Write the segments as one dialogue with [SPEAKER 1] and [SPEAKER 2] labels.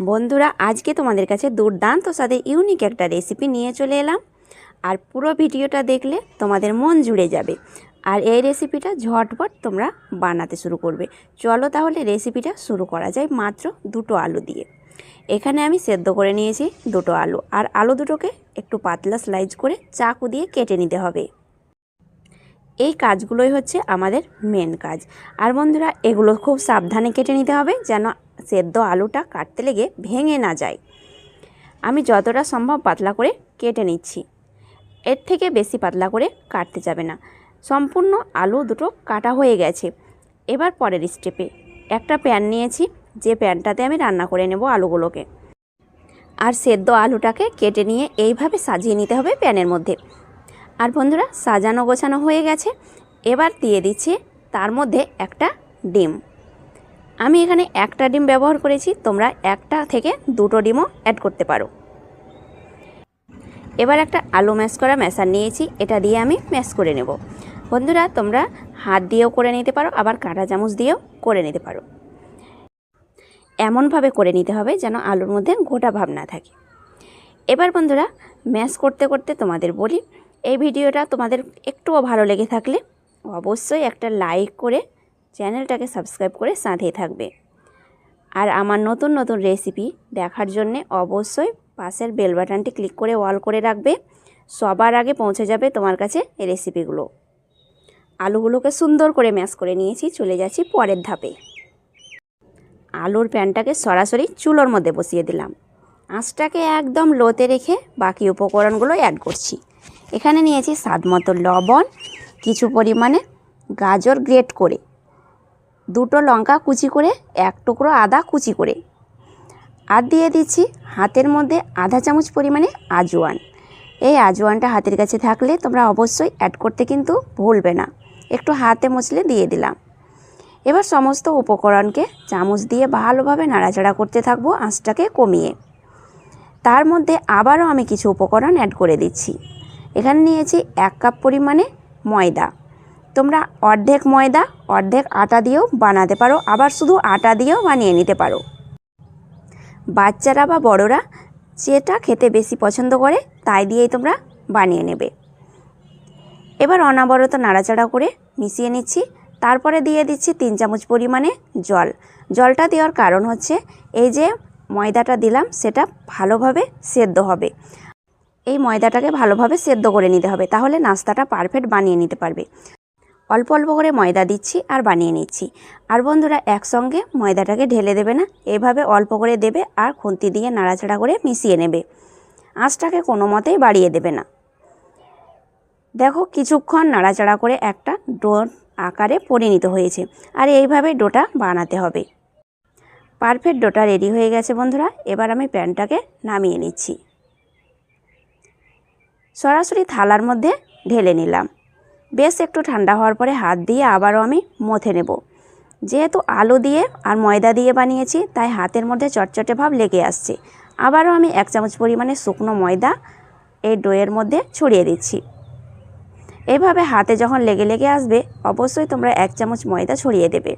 [SPEAKER 1] বন্ধুরা, আজকে তোমাদের কাছে দুর্দান্ত সাথে ইউনিক একটা রেসিপি নিয়ে চলে এলাম। আর পুরো ভিডিওটা দেখলে তোমাদের মন জুড়ে যাবে। আর এই রেসিপিটা ঝটপট তোমরা বানাতে শুরু করবে। চলো তাহলে রেসিপিটা শুরু করা যায় মাত্র দুটো আলু দিয়ে। এখানে আমি সেদ্ধ করে নিয়েছি দুটো আলু। আর আলু দুটোকে একটু পাতলা স্লাইজ করে চাকু দিয়ে কেটে নিতে হবে। এই কাজগুলোই হচ্ছে আমাদের মেন কাজ। আর বন্ধুরা, এগুলো খুব সাবধানে কেটে নিতে হবে যেন সেদ্ধ আলুটা কাটতে লেগে ভেঙে না যায়। আমি যতটা সম্ভব পাতলা করে কেটে নিচ্ছি। এর থেকে বেশি পাতলা করে কাটতে যাবে না। সম্পূর্ণ আলু দুটো কাটা হয়ে গেছে। এবার পরের স্টেপে একটা প্যান নিয়েছি, যে প্যানটাতে আমি রান্না করে নেব আলুগুলোকে। আর সেদ্ধ আলুটাকে কেটে নিয়ে এইভাবে সাজিয়ে নিতে হবে প্যানের মধ্যে। আর বন্ধুরা, সাজানো গোছানো হয়ে গেছে। এবার দিয়ে দিচ্ছি তার মধ্যে একটা ডিম। আমি এখানে একটা ডিম ব্যবহার করেছি, তোমরা একটা থেকে দুটো ডিমও অ্যাড করতে পারো। এবার একটা আলু ম্যাশ করা ম্যাশার নিয়েছি, এটা দিয়ে আমি ম্যাশ করে নেব। বন্ধুরা, তোমরা হাত দিয়েও করে নিতে পারো, আবার কাঁটা চামচ দিয়েও করে নিতে পারো। এমনভাবে করে নিতে হবে যেন আলুর মধ্যে গোটা ভাব না থাকে। এবার বন্ধুরা ম্যাশ করতে করতে তোমাদের বলি, এই ভিডিওটা তোমাদের একটুও ভালো লেগে থাকলে অবশ্যই একটা লাইক করে চ্যানেলটাকে সাবস্ক্রাইব করে সাথেই থাকবে। আর আমার নতুন নতুন রেসিপি দেখার জন্যে অবশ্যই পাশের বেল বাটনটি ক্লিক করে অল করে রাখবে। সবার আগে পৌঁছে যাবে তোমার কাছে এই রেসিপিগুলো। আলুগুলোকে সুন্দর করে ম্যাশ করে নিয়েছি, চলে যাচ্ছি পরের ধাপে। আলুর প্যানটাকে সরাসরি চুলোর মধ্যে বসিয়ে দিলাম। আঁচটাকে একদম লোতে রেখে বাকি উপকরণগুলো অ্যাড করছি। এখানে নিয়েছি স্বাদ মতো লবণ, কিছু পরিমাণে গাজর গ্রেট করে। দুটো লঙ্কা কুচি করে, এক টুকরো আদা কুচি করে। আর দিয়ে দিচ্ছি হাতের মধ্যে আধা চামচ পরিমাণে আজওয়ান এই আজওয়ানটা হাতের কাছে থাকলে তোমরা অবশ্যই অ্যাড করতে কিন্তু ভুলবে না। একটু হাতে মুছলে দিয়ে দিলাম। এবার সমস্ত উপকরণকে চামচ দিয়ে ভালোভাবে নাড়াচাড়া করতে থাকব আঁচটাকে কমিয়ে। তার মধ্যে আবারও আমি কিছু উপকরণ অ্যাড করে দিচ্ছি। এখানে নিয়েছি এক কাপ পরিমাণে ময়দা। তোমরা অর্ধেক ময়দা, অর্ধেক আটা দিয়েও বানাতে পারো, আবার শুধু আটা দিয়েও বানিয়ে নিতে পারো। বাচ্চারা বা বড়রা যেটা খেতে বেশি পছন্দ করে, তাই দিয়েই তোমরা বানিয়ে নেবে। এবার অনাবরত নাড়াচাড়া করে মিশিয়ে নিচ্ছি। তারপরে দিয়ে দিচ্ছি তিন চামচ পরিমাণে জল। জলটা দেওয়ার কারণ হচ্ছে, এই যে ময়দাটা দিলাম, সেটা ভালোভাবে সেদ্ধ হবে। এই ময়দাটাকে ভালোভাবে সেদ্ধ করে নিতে হবে, তাহলে নাস্তাটা পারফেক্ট বানিয়ে নিতে পারবে। অল্প অল্প করে ময়দা দিচ্ছি আর বানিয়ে নিচ্ছি। আর বন্ধুরা, একসঙ্গে ময়দাটাকে ঢেলে দেবে না? এভাবে অল্প করে দেবে আর খুন্তি দিয়ে নাড়াচাড়া করে মিশিয়ে নেবে। আঁচটাকে কোনো মতেই বাড়িয়ে দেবে না। দেখো, কিছুক্ষণ নাড়াচাড়া করে একটা ডো আকারে পরিণত হয়েছে। আর এইভাবে ডোটা বানাতে হবে। পারফেক্ট ডোটা রেডি হয়ে গেছে বন্ধুরা। এবার আমি প্যানটাকে নামিয়ে নিচ্ছি। সরাসরি থালার মধ্যে ঢেলে নিলাম। বেশ একটু ঠান্ডা হওয়ার পরে হাত দিয়ে আবারও আমি মথে নেব। যেহেতু আলু দিয়ে আর ময়দা দিয়ে বানিয়েছি, তাই হাতের মধ্যে চটচটে ভাব লেগে আসছে। আবারও আমি এক চামচ পরিমাণে শুকনো ময়দা এই ডোয়ের মধ্যে ছড়িয়ে দিচ্ছি। এভাবে হাতে যখন লেগে লেগে আসবে, অবশ্যই তোমরা এক চামচ ময়দা ছড়িয়ে দেবে।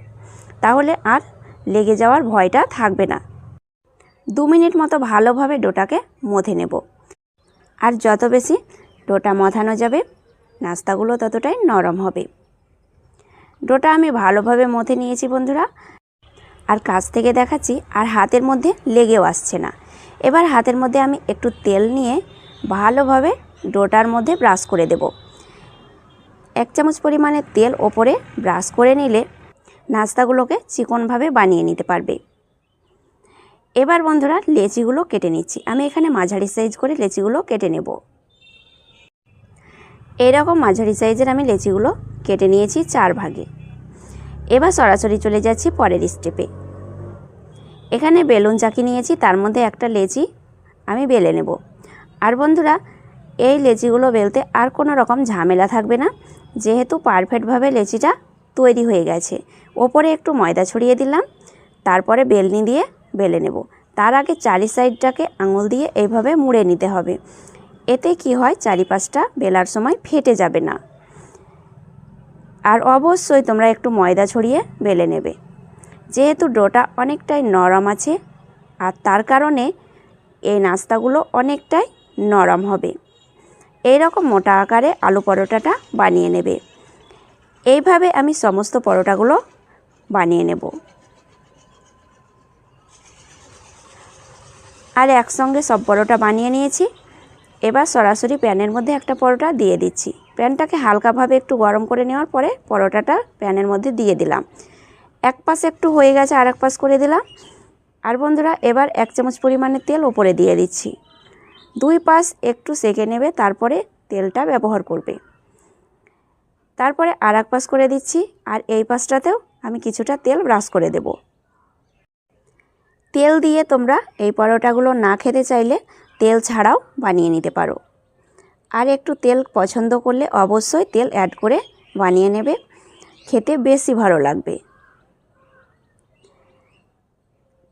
[SPEAKER 1] তাহলে আর লেগে যাওয়ার ভয়টা থাকবে না। দু মিনিট মতো ভালোভাবে ডোটাকে মথে নেব। আর যত বেশি ডোটা মথানো যাবে নাস্তাগুলো ততটাই নরম হবে। ডোটা আমি ভালোভাবে মথে নিয়েছি বন্ধুরা। আর কাছ থেকে দেখাচ্ছি, আর হাতের মধ্যে লেগেও আসছে না। এবার হাতের মধ্যে আমি একটু তেল নিয়ে ভালোভাবে ডোটার মধ্যে ব্রাশ করে দেব। এক চামচ পরিমাণে তেল ওপরে ব্রাশ করে নিলে নাস্তাগুলোকে চিকনভাবে বানিয়ে নিতে পারবে। এবার বন্ধুরা, লেচিগুলো কেটে নিচ্ছি। আমি এখানে মাঝারি সাইজ করে লেচিগুলো কেটে নেব। এইরকম মাঝারি সাইজের আমি লেচিগুলো কেটে নিয়েছি চার ভাগে। এবার সরাসরি চলে যাচ্ছি পরের স্টেপে এখানে বেলুন চাকি নিয়েছি, তার মধ্যে একটা লেচি আমি বেলে নেব। আর বন্ধুরা, এই লেচিগুলো বেলতে আর কোনো রকম ঝামেলা থাকবে না, যেহেতু পারফেক্টভাবে লেচিটা তৈরি হয়ে গেছে। ওপরে একটু ময়দা ছড়িয়ে দিলাম, তারপরে বেলনি দিয়ে বেলে নেব। তার আগে চারি সাইডটাকে আঙুল দিয়ে এইভাবে মুড়ে নিতে হবে। এতে কি হয়, চারিপাশটা বেলার সময় ফেটে যাবে না। আর অবশ্যই তোমরা একটু ময়দা ছড়িয়ে বেলে নেবে। যেহেতু ডোটা অনেকটাই নরম আছে, আর তার কারণে এই নাস্তাগুলো অনেকটাই নরম হবে। এই রকম মোটা আকারে আলু পরোটাটা বানিয়ে নেবে। এইভাবে আমি সমস্ত পরোটাগুলো বানিয়ে নেব। আর একসঙ্গে সব পরোটা বানিয়ে নিয়েছি। এবার সরাসরি প্যানের মধ্যে একটা পরোটা দিয়ে দিচ্ছি। প্যানটাকে হালকাভাবে একটু গরম করে নেওয়ার পরে পরোটাটা প্যানের মধ্যে দিয়ে দিলাম। এক পাশ একটু হয়ে গেছে আর এক পাশ করে দিলাম। আর বন্ধুরা, এবার এক চামচ পরিমাণে তেল ওপরে দিয়ে দিচ্ছি। দুই পাশ একটু সেকে নেবে, তারপরে তেলটা ব্যবহার করবে। তারপরে আর এক পাশ করে দিচ্ছি, আর এই পাশটাতেও আমি কিছুটা তেল ব্রাশ করে দেব। তেল দিয়ে তোমরা এই পরোটাগুলো না খেতে চাইলে তেল ছাড়াও বানিয়ে নিতে পারো। আর একটু তেল পছন্দ করলে অবশ্যই তেল অ্যাড করে বানিয়ে নেবে। খেতে বেশি ভালো লাগবে।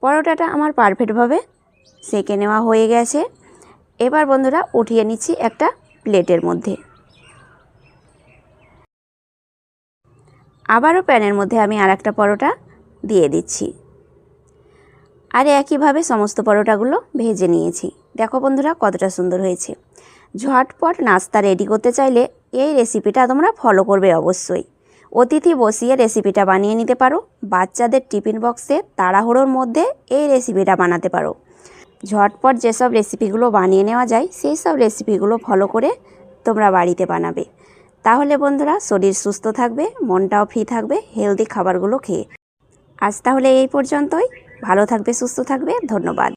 [SPEAKER 1] পরোটাটা আমার পারফেক্টভাবে সেঁকে নেওয়া হয়ে গেছে। এবার বন্ধুরা উঠিয়ে নিচ্ছি একটা প্লেটের মধ্যে। আবারও প্যানের মধ্যে আমি আর একটা পরোটা দিয়ে দিচ্ছি। আর একইভাবে সমস্ত পরোটাগুলো ভেজে নিয়েছি। দেখো বন্ধুরা, কতটা সুন্দর হয়েছে। ঝটপট নাস্তা রেডি করতে চাইলে এই রেসিপিটা তোমরা ফলো করবে অবশ্যই। অতিথি বসিয়ে রেসিপিটা বানিয়ে নিতে পারো, বাচ্চাদের টিফিন বক্সে তাড়াহুড়োর মধ্যে এই রেসিপিটা বানাতে পারো। ঝটপট যেসব রেসিপিগুলো বানিয়ে নেওয়া যায়, সেই সব রেসিপিগুলো ফলো করে তোমরা বাড়িতে বানাবে। তাহলে বন্ধুরা, শরীর সুস্থ থাকবে, মনটাও ফ্রি থাকবে হেলদি খাবারগুলো খেয়ে। আজ তাহলে এই পর্যন্তই। ভালো থাকবে, সুস্থ থাকবে। ধন্যবাদ।